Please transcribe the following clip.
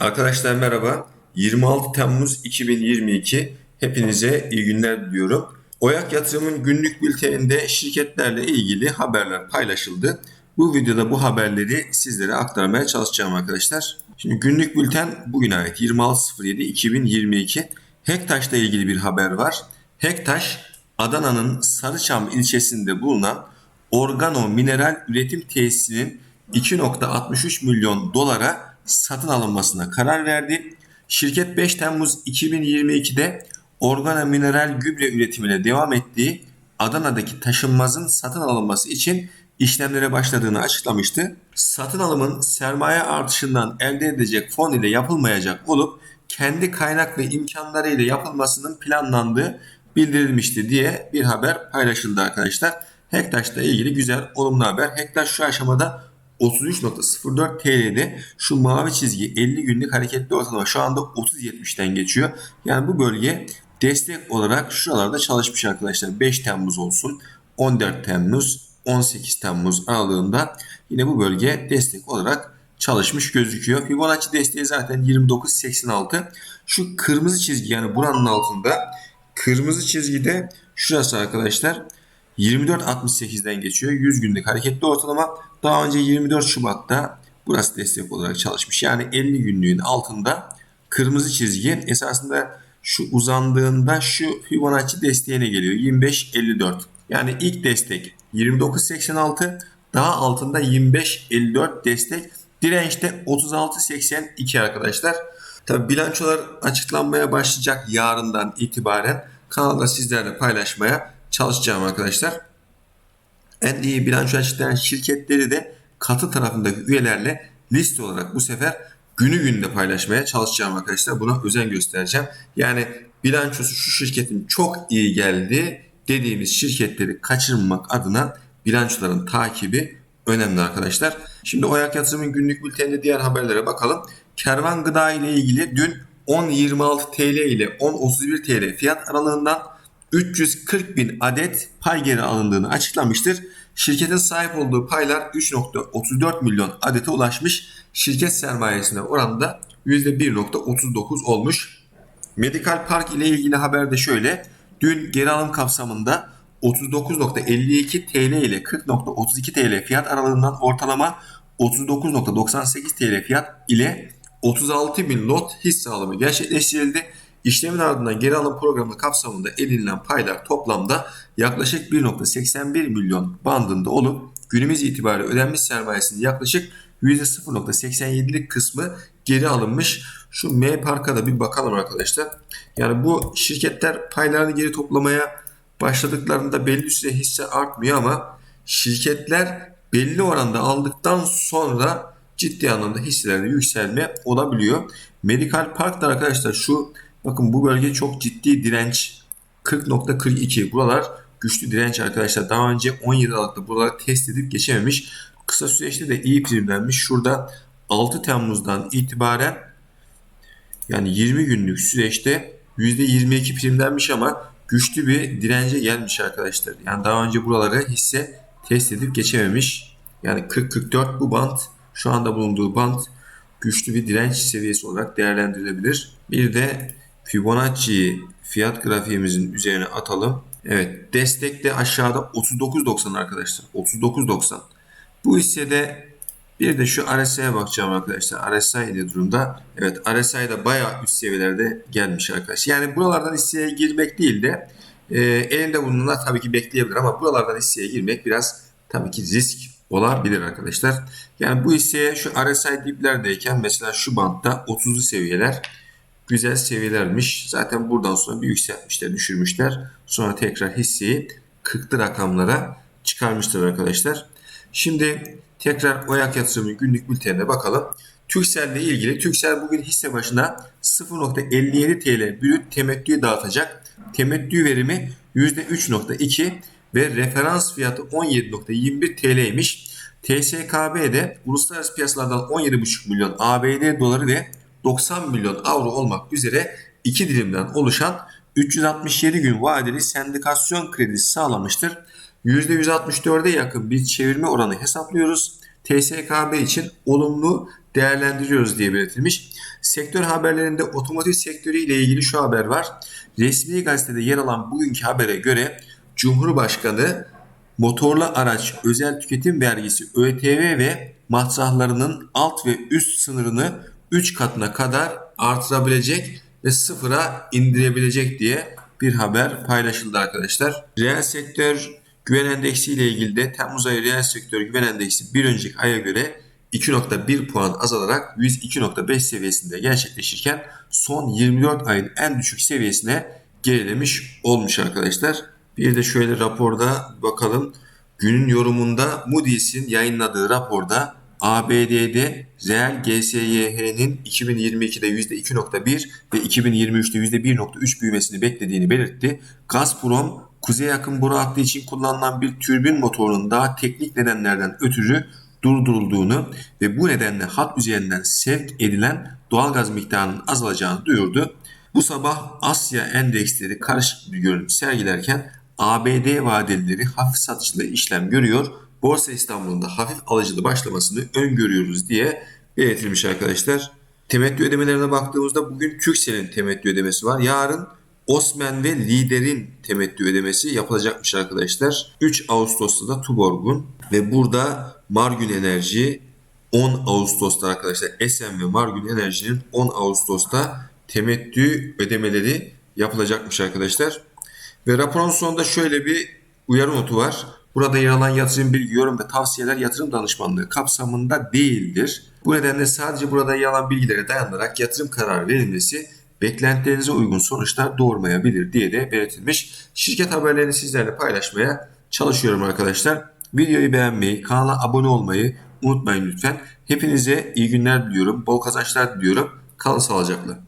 Arkadaşlar merhaba. 26 Temmuz 2022. Hepinize iyi günler diliyorum. Oyak Yatırım'ın günlük bülteninde şirketlerle ilgili haberler paylaşıldı. Bu videoda bu haberleri sizlere aktarmaya çalışacağım arkadaşlar. Şimdi günlük bülten bugüne ait 26.07.2022. Hektaş'la ilgili bir haber var. Hektaş, Adana'nın Sarıçam ilçesinde bulunan organo mineral üretim tesisinin 2.63 milyon dolara satın alınmasına karar verdi. Şirket 5 Temmuz 2022'de organo mineral gübre üretimine devam ettiği Adana'daki taşınmazın satın alınması için işlemlere başladığını açıklamıştı. Satın alımın sermaye artışından elde edecek fon ile yapılmayacak olup kendi kaynak ve imkanlarıyla yapılmasının planlandığı bildirilmişti diye bir haber paylaşıldı arkadaşlar. Hektaş'la ilgili güzel olumlu haber. Hektaş şu aşamada 33.04 TL'de şu mavi çizgi 50 günlük hareketli ortalama şu anda 30.70'ten geçiyor. Yani bu bölge destek olarak şuralarda çalışmış arkadaşlar. 5 Temmuz olsun 14 Temmuz 18 Temmuz aralığında yine bu bölge destek olarak çalışmış gözüküyor. Fibonacci desteği zaten 29.86. Şu kırmızı çizgi yani buranın altında kırmızı çizgide şurası arkadaşlar 24.68'den geçiyor. 100 günlük hareketli ortalama. Daha önce 24 Şubat'ta burası destek olarak çalışmış. Yani 50 günlüğün altında kırmızı çizgi esasında şu uzandığında şu Fibonacci desteğine geliyor. 25.54. Yani ilk destek 29.86 daha altında 25.54 destek. Dirençte 36.82 arkadaşlar. Tabi bilançolar açıklanmaya başlayacak yarından itibaren kanalda sizlerle paylaşmaya çalışacağım arkadaşlar. İyi bilanço açıklayan şirketleri de katı tarafındaki üyelerle liste olarak bu sefer günü günde paylaşmaya çalışacağım arkadaşlar. Buna özen göstereceğim. Yani bilançosu şu şirketin çok iyi geldi dediğimiz şirketleri kaçırmamak adına bilançoların takibi önemli arkadaşlar. Şimdi Oyak Yatırım'ın günlük bülteninde diğer haberlere bakalım. Kervan Gıda ile ilgili dün 10.26 TL ile 10.31 TL fiyat aralığından 340 bin adet pay geri alındığını açıklamıştır. Şirketin sahip olduğu paylar 3.34 milyon adete ulaşmış. Şirket sermayesine oranında %1.39 olmuş. Medikal Park ile ilgili haber de şöyle. Dün geri alım kapsamında 39.52 TL ile 40.32 TL fiyat aralığından ortalama 39.98 TL fiyat ile 36 bin lot hisse alımı gerçekleştirildi. İşlemin ardından geri alım programı kapsamında edinilen paylar toplamda yaklaşık 1.81 milyon bandında olup günümüz itibariyle ödenmiş sermayesinin yaklaşık %0.87'lik kısmı geri alınmış. Şu M Park'a da bir bakalım arkadaşlar. Yani bu şirketler paylarını geri toplamaya başladıklarında belli süre hisse artmıyor ama şirketler belli oranda aldıktan sonra ciddi anlamda hisselerde yükselme olabiliyor. Medikal Park'ta arkadaşlar şu bakın bu bölge çok ciddi direnç 40.42 buralar güçlü direnç arkadaşlar. Daha önce 17 Aralık'ta buraları test edip geçememiş. Kısa süreçte de iyi primlenmiş. Şurada 6 Temmuz'dan itibaren yani 20 günlük süreçte %22 primlenmiş ama güçlü bir dirence gelmiş arkadaşlar. Yani daha önce buraları hisse test edip geçememiş. Yani 40-44 bu band şu anda bulunduğu band güçlü bir direnç seviyesi olarak değerlendirilebilir. Bir de Fibonacci fiyat grafiğimizin üzerine atalım. Evet destekte aşağıda 39.90 arkadaşlar. 39.90. Bu hissede bir de şu RSI'ye bakacağım arkadaşlar. RSI ne durumda? Evet RSI de bayağı üst seviyelerde gelmiş arkadaşlar. Yani buralardan hisseye girmek değil de e, elinde bulunanlar tabii ki bekleyebilir ama buralardan hisseye girmek biraz tabii ki risk olabilir arkadaşlar. Yani bu hisseye şu RSI diplerdeyken mesela şu bantta 30'lu seviyeler güzel seviyelermiş. Zaten buradan sonra bir yükseltmişler, düşürmüşler. Sonra tekrar hisseyi 40'lı rakamlara çıkarmışlar arkadaşlar. Şimdi tekrar Oyak Yatırımı günlük bültenine bakalım. Türksel ile ilgili Türksel bugün hisse başına 0.57 TL brüt temettü dağıtacak. Temettü verimi %3.2 ve referans fiyatı 17.21 TL'ymiş. TSKB'de uluslararası piyasalardan 17.5 milyon ABD doları ve 90 milyon avro olmak üzere iki dilimden oluşan 367 gün vadeli sendikasyon kredisi sağlamıştır. %164'e yakın bir çevirme oranı hesaplıyoruz. TSKB için olumlu değerlendiriyoruz diye belirtilmiş. Sektör haberlerinde otomotiv sektörü ile ilgili şu haber var. Resmi gazetede yer alan bugünkü habere göre Cumhurbaşkanı motorlu araç özel tüketim vergisi ÖTV ve matrahlarının alt ve üst sınırını 3 katına kadar artırabilecek ve sıfıra indirebilecek diye bir haber paylaşıldı arkadaşlar. Reel sektör güven endeksi ile ilgili de Temmuz ayı reel sektör güven endeksi bir önceki aya göre 2.1 puan azalarak 102.5 seviyesinde gerçekleşirken son 24 ayın en düşük seviyesine gerilemiş olmuş arkadaşlar. Bir de şöyle raporda bakalım. Günün yorumunda Moody's'in yayınladığı raporda ABD'de reel GSYH'nin 2022'de %2.1 ve 2023'te %1.3 büyümesini beklediğini belirtti. Gazprom, kuzey yakın boru hattı için kullanılan bir türbin motorunun daha teknik nedenlerden ötürü durdurulduğunu ve bu nedenle hat üzerinden sevk edilen doğalgaz miktarının azalacağını duyurdu. Bu sabah Asya endeksleri karışık bir görüntü sergilerken ABD vadelileri hafif satıcılı işlem görüyor. Borsa İstanbul'un da hafif alıcılı başlamasını öngörüyoruz diye belirtilmiş arkadaşlar. Temettü ödemelerine baktığımızda bugün Türkcell'in temettü ödemesi var. Yarın Osman ve Lider'in temettü ödemesi yapılacakmış arkadaşlar. 3 Ağustos'ta da Tuborg'un ve burada Margün Enerji 10 Ağustos'ta arkadaşlar Esen ve Margün Enerji'nin 10 Ağustos'ta temettü ödemeleri yapılacakmış arkadaşlar. Ve raporun sonunda şöyle bir uyarı notu var. Burada yer alan yatırım bilgi, yorum ve tavsiyeler yatırım danışmanlığı kapsamında değildir. Bu nedenle sadece burada yer alan bilgilere dayanarak yatırım kararı verilmesi beklentilerinize uygun sonuçlar doğurmayabilir diye de belirtilmiş. Şirket haberlerini sizlerle paylaşmaya çalışıyorum arkadaşlar. Videoyu beğenmeyi, kanala abone olmayı unutmayın lütfen. Hepinize iyi günler diliyorum, bol kazançlar diliyorum. Kalın sağlıcakla.